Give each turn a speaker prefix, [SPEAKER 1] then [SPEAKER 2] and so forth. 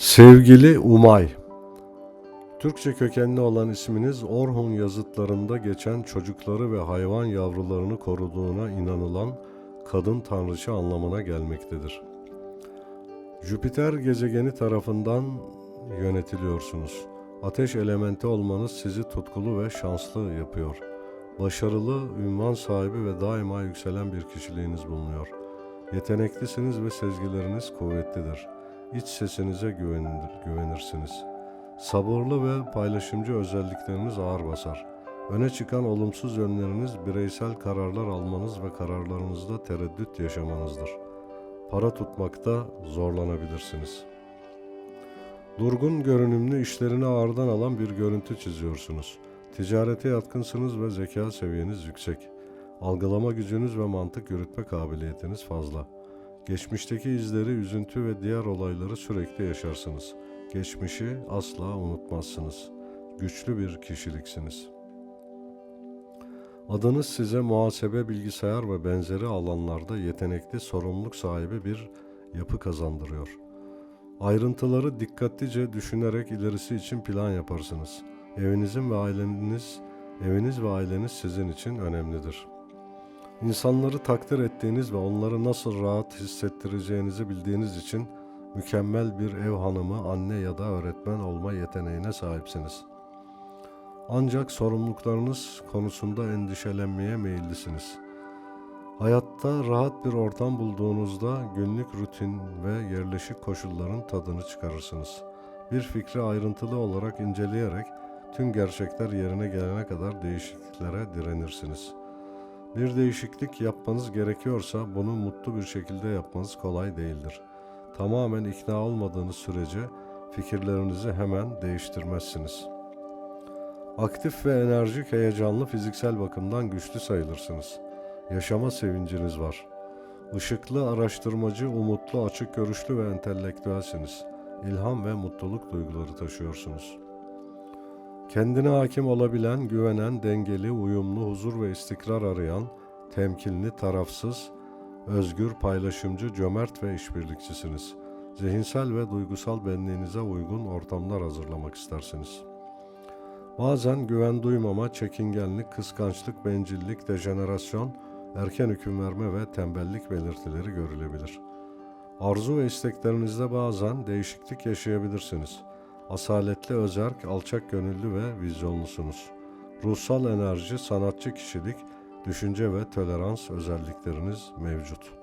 [SPEAKER 1] Sevgili Umay Türkçe kökenli olan isminiz Orhun yazıtlarında geçen çocukları ve hayvan yavrularını koruduğuna inanılan kadın tanrıçı anlamına gelmektedir. Jüpiter gezegeni tarafından yönetiliyorsunuz. Ateş elementi olmanız sizi tutkulu ve şanslı yapıyor. Başarılı, ünvan sahibi ve daima yükselen bir kişiliğiniz bulunuyor. Yeteneklisiniz ve sezgileriniz kuvvetlidir. İç sesinize güvenir, güvenirsiniz. Sabırlı ve paylaşımcı özellikleriniz ağır basar. Öne çıkan olumsuz yönleriniz bireysel kararlar almanız ve kararlarınızda tereddüt yaşamanızdır. Para tutmakta zorlanabilirsiniz. Durgun görünümlü işlerini ağırdan alan bir görüntü çiziyorsunuz. Ticarete yatkınsınız ve zeka seviyeniz yüksek. Algılama gücünüz ve mantık yürütme kabiliyetiniz fazla. Geçmişteki izleri, üzüntü ve diğer olayları sürekli yaşarsınız. Geçmişi asla unutmazsınız. Güçlü bir kişiliksiniz. Adınız size muhasebe, bilgisayar ve benzeri alanlarda yetenekli, sorumluluk sahibi bir yapı kazandırıyor. Ayrıntıları dikkatlice düşünerek ilerisi için plan yaparsınız. Evinizin ve aileniz, eviniz ve aileniz sizin için önemlidir. İnsanları takdir ettiğiniz ve onları nasıl rahat hissettireceğinizi bildiğiniz için mükemmel bir ev hanımı, anne ya da öğretmen olma yeteneğine sahipsiniz. Ancak sorumluluklarınız konusunda endişelenmeye meyillisiniz. Hayatta rahat bir ortam bulduğunuzda günlük rutin ve yerleşik koşulların tadını çıkarırsınız. Bir fikri ayrıntılı olarak inceleyerek tüm gerçekler yerine gelene kadar değişikliklere direnirsiniz. Bir değişiklik yapmanız gerekiyorsa bunu mutlu bir şekilde yapmanız kolay değildir. Tamamen ikna olmadığınız sürece fikirlerinizi hemen değiştirmezsiniz. Aktif ve enerjik, heyecanlı, fiziksel bakımdan güçlü sayılırsınız. Yaşama sevinciniz var. Işıklı, araştırmacı, umutlu, açık görüşlü ve entelektüelsiniz. İlham ve mutluluk duyguları taşıyorsunuz. Kendine hakim olabilen, güvenen, dengeli, uyumlu, huzur ve istikrar arayan, temkinli, tarafsız, özgür, paylaşımcı, cömert ve işbirlikçisiniz. Zihinsel ve duygusal benliğinize uygun ortamlar hazırlamak istersiniz. Bazen güven duymama, çekingenlik, kıskançlık, bencillik, dejenerasyon, erken hüküm verme ve tembellik belirtileri görülebilir. Arzu ve isteklerinizde bazen değişiklik yaşayabilirsiniz. Asaletli özerk, alçak gönüllü ve vizyonlusunuz. Ruhsal enerji, sanatçı kişilik, düşünce ve tolerans özellikleriniz mevcut.